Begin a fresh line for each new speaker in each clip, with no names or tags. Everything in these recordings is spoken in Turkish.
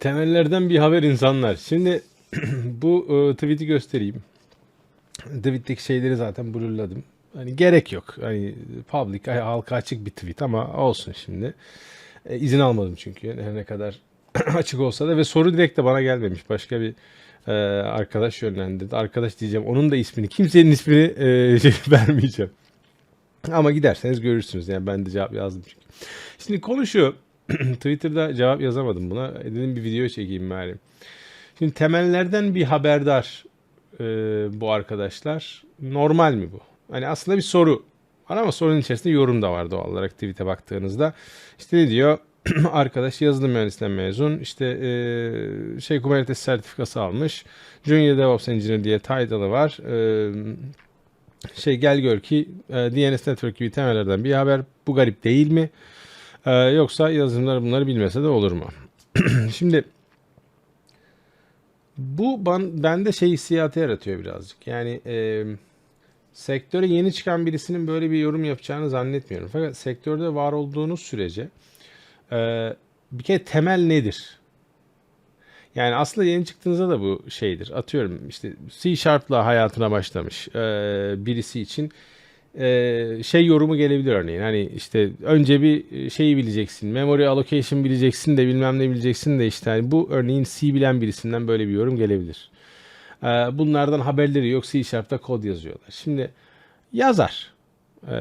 Temellerden bir haber insanlar. Şimdi bu e, tweet'i göstereyim. Tweet'teki şeyleri zaten blurladım. Hani gerek yok. Hani public, halka açık bir tweet ama olsun şimdi. E, izin almadım çünkü her ne kadar açık olsa da ve soru direkt de bana gelmemiş. Başka bir e, arkadaş yönlendirdi. Arkadaş diyeceğim. Onun da ismini, kimsenin ismini e, şey, vermeyeceğim. Ama giderseniz görürsünüz. Yani ben de cevap yazdım çünkü. Şimdi konu. Twitter'da cevap yazamadım buna. E, Dedim bir video çekeyim bari. Şimdi temellerden bir haberdar e, bu arkadaşlar. Normal mi bu? Hani aslında bir soru var ama sorunun içerisinde yorum da var doğal olarak tweet'e baktığınızda. İşte ne diyor? Arkadaş yazılım mühendisliğinden mezun. İşte e, şey Kubernetes sertifikası almış. Junior DevOps Engineer diye title'ı var. E, şey gel gör ki e, DNS Network gibi temellerden bir haber. Bu garip değil mi? E, yoksa yazılımlar bunları bilmese de olur mu? Şimdi bu ban, bende şey hissiyatı yaratıyor birazcık. Yani e, sektöre yeni çıkan birisinin böyle bir yorum yapacağını zannetmiyorum. Fakat sektörde var olduğunuz sürece e, bir kere temel nedir? Yani aslında yeni çıktığınızda da bu şeydir. Atıyorum işte C Sharp'la hayatına başlamış e, birisi için e, şey yorumu gelebilir örneğin. Hani işte önce bir şeyi bileceksin. Memory allocation bileceksin de bilmem ne bileceksin de işte hani bu örneğin C bilen birisinden böyle bir yorum gelebilir. E, bunlardan haberleri yok C Sharp'ta kod yazıyorlar. Şimdi yazar. E,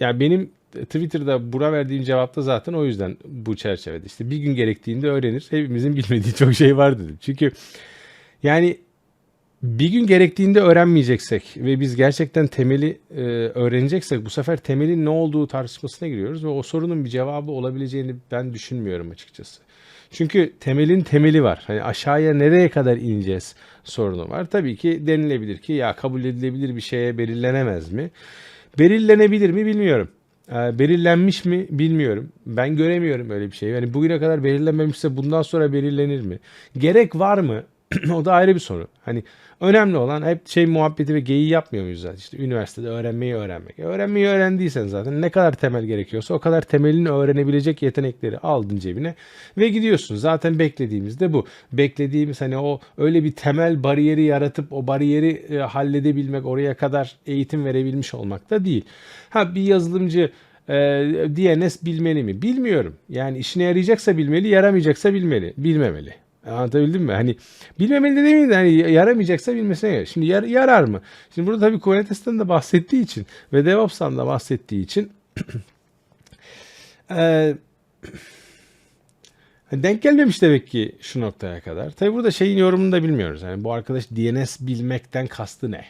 yani benim Twitter'da buna verdiğim cevapta zaten o yüzden bu çerçevede. İşte bir gün gerektiğinde öğrenir. Hepimizin bilmediği çok şey var dedim. Çünkü yani bir gün gerektiğinde öğrenmeyeceksek ve biz gerçekten temeli e, öğreneceksek bu sefer temelin ne olduğu tartışmasına giriyoruz ve o sorunun bir cevabı olabileceğini ben düşünmüyorum açıkçası. Çünkü temelin temeli var. Hani aşağıya nereye kadar ineceğiz sorunu var. Tabii ki denilebilir ki ya kabul edilebilir bir şeye belirlenemez mi? Belirlenebilir mi bilmiyorum. E, belirlenmiş mi bilmiyorum. Ben göremiyorum öyle bir şey. Yani bugüne kadar belirlenmemişse bundan sonra belirlenir mi? Gerek var mı? o da ayrı bir soru. Hani önemli olan hep şey muhabbeti ve geyiği yapmıyor muyuz zaten? İşte üniversitede öğrenmeyi öğrenmek. E, öğrenmeyi öğrendiysen zaten ne kadar temel gerekiyorsa o kadar temelini öğrenebilecek yetenekleri aldın cebine ve gidiyorsun. Zaten beklediğimiz de bu. Beklediğimiz hani o öyle bir temel bariyeri yaratıp o bariyeri e, halledebilmek, oraya kadar eğitim verebilmiş olmak da değil. Ha bir yazılımcı e, DNS bilmeli mi? Bilmiyorum. Yani işine yarayacaksa bilmeli, yaramayacaksa bilmeli, bilmemeli. Anlatabildim mi? Hani bilmemeli de demeyeyim de hani yaramayacaksa bilmesine yarar. Şimdi yar, yarar mı? Şimdi burada tabii Kunetes'ten de bahsettiği için ve DevOps'tan da bahsettiği için eee, denk gelmemiş demek ki şu noktaya kadar. Tabii burada şeyin yorumunu da bilmiyoruz. Yani bu arkadaş DNS bilmekten kastı ne?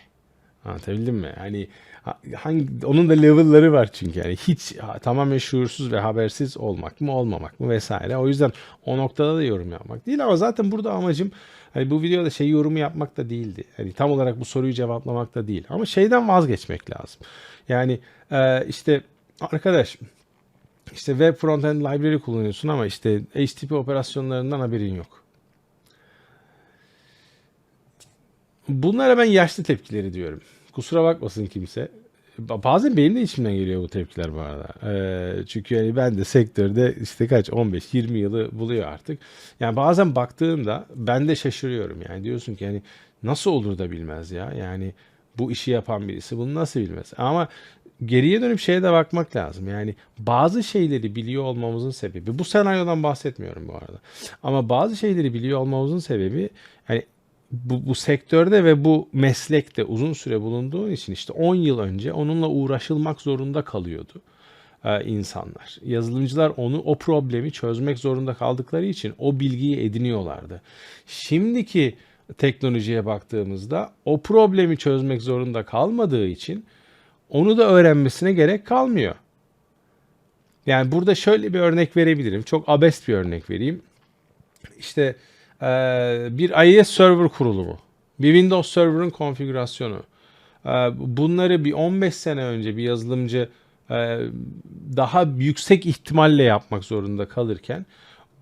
Anlatabildim mi? Hani ha- hangi onun da level'ları var çünkü yani hiç tamamen şuursuz ve habersiz olmak mı olmamak mı vesaire. O yüzden o noktada da yorum yapmak değil ama zaten burada amacım hani bu videoda şey yorumu yapmak da değildi. Hani tam olarak bu soruyu cevaplamak da değil. Ama şeyden vazgeçmek lazım. Yani e, işte arkadaş işte web frontend library kullanıyorsun ama işte HTTP operasyonlarından haberin yok. Bunlara ben yaşlı tepkileri diyorum. Kusura bakmasın kimse. Bazen benim de içimden geliyor bu tepkiler bu arada. Ee, çünkü yani ben de sektörde işte kaç 15-20 yılı buluyor artık. Yani bazen baktığımda ben de şaşırıyorum. Yani diyorsun ki yani nasıl olur da bilmez ya. Yani bu işi yapan birisi bunu nasıl bilmez? Ama geriye dönüp şeye de bakmak lazım. Yani bazı şeyleri biliyor olmamızın sebebi bu senaryodan bahsetmiyorum bu arada. Ama bazı şeyleri biliyor olmamızın sebebi yani bu, bu sektörde ve bu meslekte uzun süre bulunduğun için işte 10 yıl önce onunla uğraşılmak zorunda kalıyordu e, insanlar. Yazılımcılar onu o problemi çözmek zorunda kaldıkları için o bilgiyi ediniyorlardı. Şimdiki teknolojiye baktığımızda o problemi çözmek zorunda kalmadığı için onu da öğrenmesine gerek kalmıyor. Yani burada şöyle bir örnek verebilirim. Çok abest bir örnek vereyim. İşte bir IIS server kurulumu, bir Windows server'ın konfigürasyonu. Eee, Bunları bir 15 sene önce bir yazılımcı eee, daha yüksek ihtimalle yapmak zorunda kalırken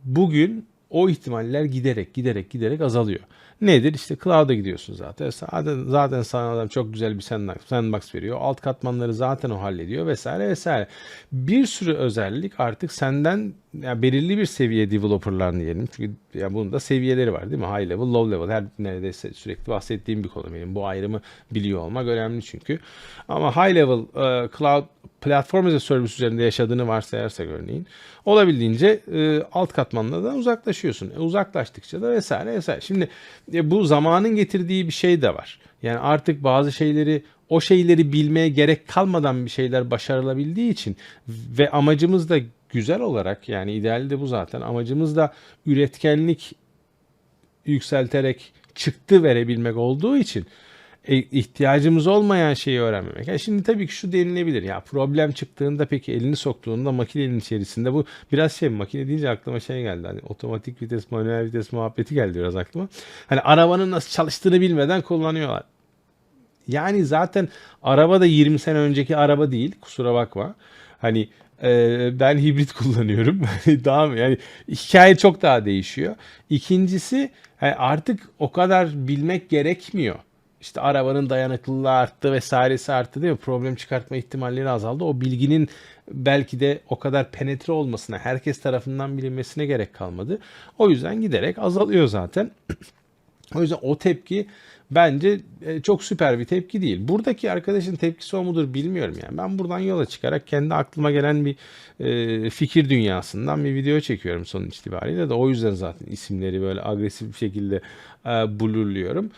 bugün o ihtimaller giderek giderek giderek azalıyor. Nedir? İşte cloud'a gidiyorsun zaten. Zaten, zaten sana adam çok güzel bir sandbox, veriyor. Alt katmanları zaten o hallediyor vesaire vesaire. Bir sürü özellik artık senden yani belirli bir seviye developerlar diyelim. Çünkü ya bunun da seviyeleri var değil mi? High level, low level. Her neredeyse sürekli bahsettiğim bir konu benim. Bu ayrımı biliyor olmak önemli çünkü. Ama high level e, cloud platform as a service üzerinde yaşadığını varsayarsak örneğin olabildiğince e, alt katmanlardan uzaklaşıyorsun. E, uzaklaştıkça da vesaire vesaire. Şimdi e, bu zamanın getirdiği bir şey de var. Yani artık bazı şeyleri o şeyleri bilmeye gerek kalmadan bir şeyler başarılabildiği için ve amacımız da güzel olarak yani ideali de bu zaten. Amacımız da üretkenlik yükselterek çıktı verebilmek olduğu için e, ihtiyacımız olmayan şeyi öğrenmemek. Yani şimdi tabii ki şu denilebilir. Ya problem çıktığında peki elini soktuğunda makinenin içerisinde bu biraz şey makine deyince aklıma şey geldi. Hani otomatik vites, manuel vites muhabbeti geldi biraz aklıma. Hani arabanın nasıl çalıştığını bilmeden kullanıyorlar. Yani zaten araba da 20 sene önceki araba değil. Kusura bakma. Hani e, ben hibrit kullanıyorum. daha mı? Yani hikaye çok daha değişiyor. İkincisi yani artık o kadar bilmek gerekmiyor. İşte arabanın dayanıklılığı arttı vesairesi arttı değil mi? Problem çıkartma ihtimalleri azaldı. O bilginin belki de o kadar penetre olmasına, herkes tarafından bilinmesine gerek kalmadı. O yüzden giderek azalıyor zaten. o yüzden o tepki bence e, çok süper bir tepki değil. Buradaki arkadaşın tepkisi o mudur bilmiyorum yani. Ben buradan yola çıkarak kendi aklıma gelen bir e, fikir dünyasından bir video çekiyorum sonuç itibariyle de o yüzden zaten isimleri böyle agresif bir şekilde e, blurluyorum.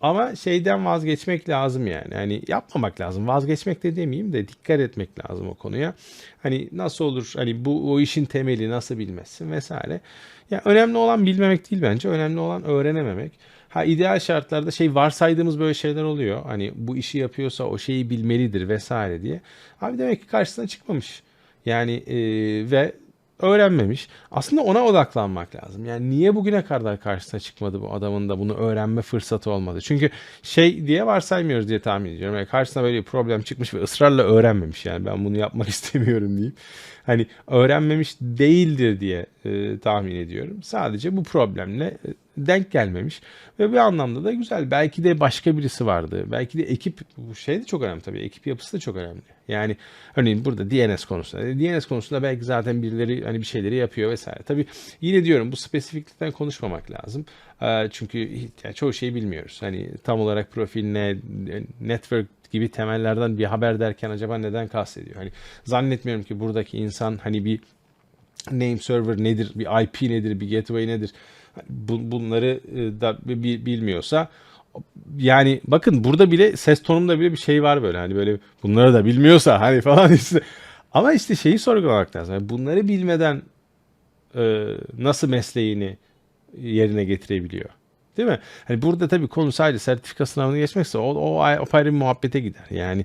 Ama şeyden vazgeçmek lazım yani. Hani yapmamak lazım. Vazgeçmek de demeyeyim de dikkat etmek lazım o konuya. Hani nasıl olur? Hani bu o işin temeli nasıl bilmezsin vesaire. Ya önemli olan bilmemek değil bence. Önemli olan öğrenememek. Ha ideal şartlarda şey varsaydığımız böyle şeyler oluyor. Hani bu işi yapıyorsa o şeyi bilmelidir vesaire diye. Abi demek ki karşısına çıkmamış. Yani e, ve öğrenmemiş. Aslında ona odaklanmak lazım. Yani niye bugüne kadar karşısına çıkmadı bu adamın da bunu öğrenme fırsatı olmadı? Çünkü şey diye varsaymıyoruz diye tahmin ediyorum. Yani karşısına böyle bir problem çıkmış ve ısrarla öğrenmemiş. Yani ben bunu yapmak istemiyorum deyip hani öğrenmemiş değildir diye e, tahmin ediyorum. Sadece bu problemle e, denk gelmemiş ve bir anlamda da güzel. Belki de başka birisi vardı. Belki de ekip bu şey de çok önemli tabii. Ekip yapısı da çok önemli. Yani örneğin burada DNS konusunda. DNS konusunda belki zaten birileri hani bir şeyleri yapıyor vesaire. Tabii yine diyorum bu spesifiklikten konuşmamak lazım. E, çünkü çoğu şeyi bilmiyoruz. Hani tam olarak profil ne, network gibi temellerden bir haber derken acaba neden kastediyor? Hani zannetmiyorum ki buradaki insan hani bir name server nedir, bir IP nedir, bir gateway nedir bu, bunları e, da bilmiyorsa yani bakın burada bile ses tonumda bile bir şey var böyle hani böyle bunları da bilmiyorsa hani falan işte ama işte şeyi sorgulamak lazım. Yani bunları bilmeden e, nasıl mesleğini yerine getirebiliyor? Değil mi? Hani burada tabii konu sadece sertifika sınavını geçmekse o, o, o ayrı bir muhabbete gider. Yani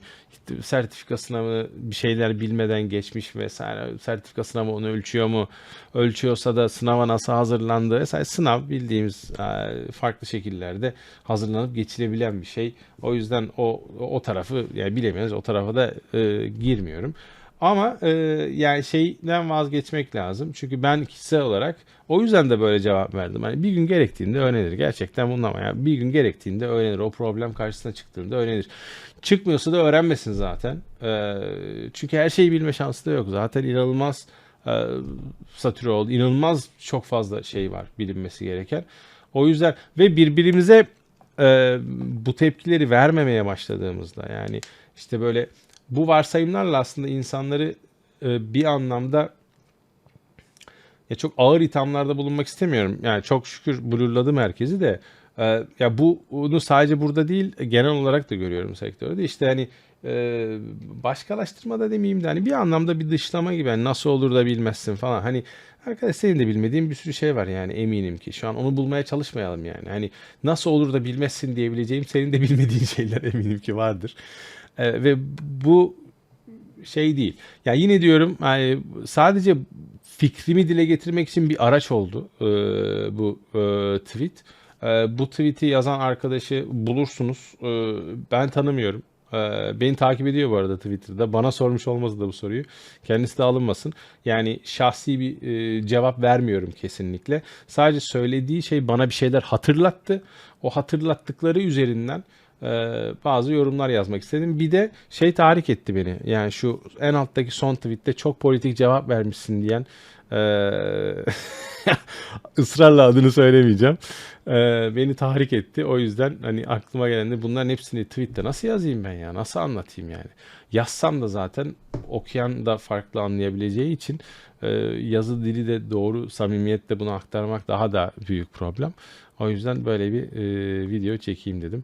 sertifika sınavı bir şeyler bilmeden geçmiş vesaire. Sertifika sınavı onu ölçüyor mu? Ölçüyorsa da sınava nasıl hazırlandı vesaire. Sınav bildiğimiz e, farklı şekillerde hazırlanıp geçilebilen bir şey. O yüzden o o tarafı yani bilemiyoruz. O tarafa da e, girmiyorum. Ama e, yani şeyden vazgeçmek lazım. Çünkü ben kişisel olarak o yüzden de böyle cevap verdim. Hani bir gün gerektiğinde öğrenir. Gerçekten bunun ama yani bir gün gerektiğinde öğrenir. O problem karşısına çıktığında öğrenir. Çıkmıyorsa da öğrenmesin zaten. E, çünkü her şeyi bilme şansı da yok. Zaten inanılmaz e, satüre oldu. İnanılmaz çok fazla şey var bilinmesi gereken. O yüzden ve birbirimize e, bu tepkileri vermemeye başladığımızda yani işte böyle bu varsayımlarla aslında insanları e, bir anlamda ya çok ağır ithamlarda bulunmak istemiyorum. Yani çok şükür blurladım herkesi de. E, ya bu bunu sadece burada değil genel olarak da görüyorum sektörde. İşte hani e, başkalaştırma da demeyeyim de hani bir anlamda bir dışlama gibi yani nasıl olur da bilmezsin falan. Hani arkadaş senin de bilmediğin bir sürü şey var yani eminim ki. Şu an onu bulmaya çalışmayalım yani. Hani nasıl olur da bilmezsin diyebileceğim senin de bilmediğin şeyler eminim ki vardır. E, ve bu şey değil. Ya yani yine diyorum yani sadece fikrimi dile getirmek için bir araç oldu e, bu e, tweet. E, bu tweet'i yazan arkadaşı bulursunuz. E, ben tanımıyorum. Ee, beni takip ediyor bu arada Twitter'da. Bana sormuş olmazdı da bu soruyu. Kendisi de alınmasın. Yani şahsi bir e, cevap vermiyorum kesinlikle. Sadece söylediği şey bana bir şeyler hatırlattı. O hatırlattıkları üzerinden e, bazı yorumlar yazmak istedim. Bir de şey tahrik etti beni. Yani şu en alttaki son tweette çok politik cevap vermişsin diyen e, ısrarla adını söylemeyeceğim. E, beni tahrik etti. O yüzden hani aklıma gelen de bunların hepsini tweette nasıl yazayım ben ya? Nasıl anlatayım yani? Yazsam da zaten okuyan da farklı anlayabileceği için yazı dili de doğru samimiyetle bunu aktarmak daha da büyük problem. O yüzden böyle bir video çekeyim dedim.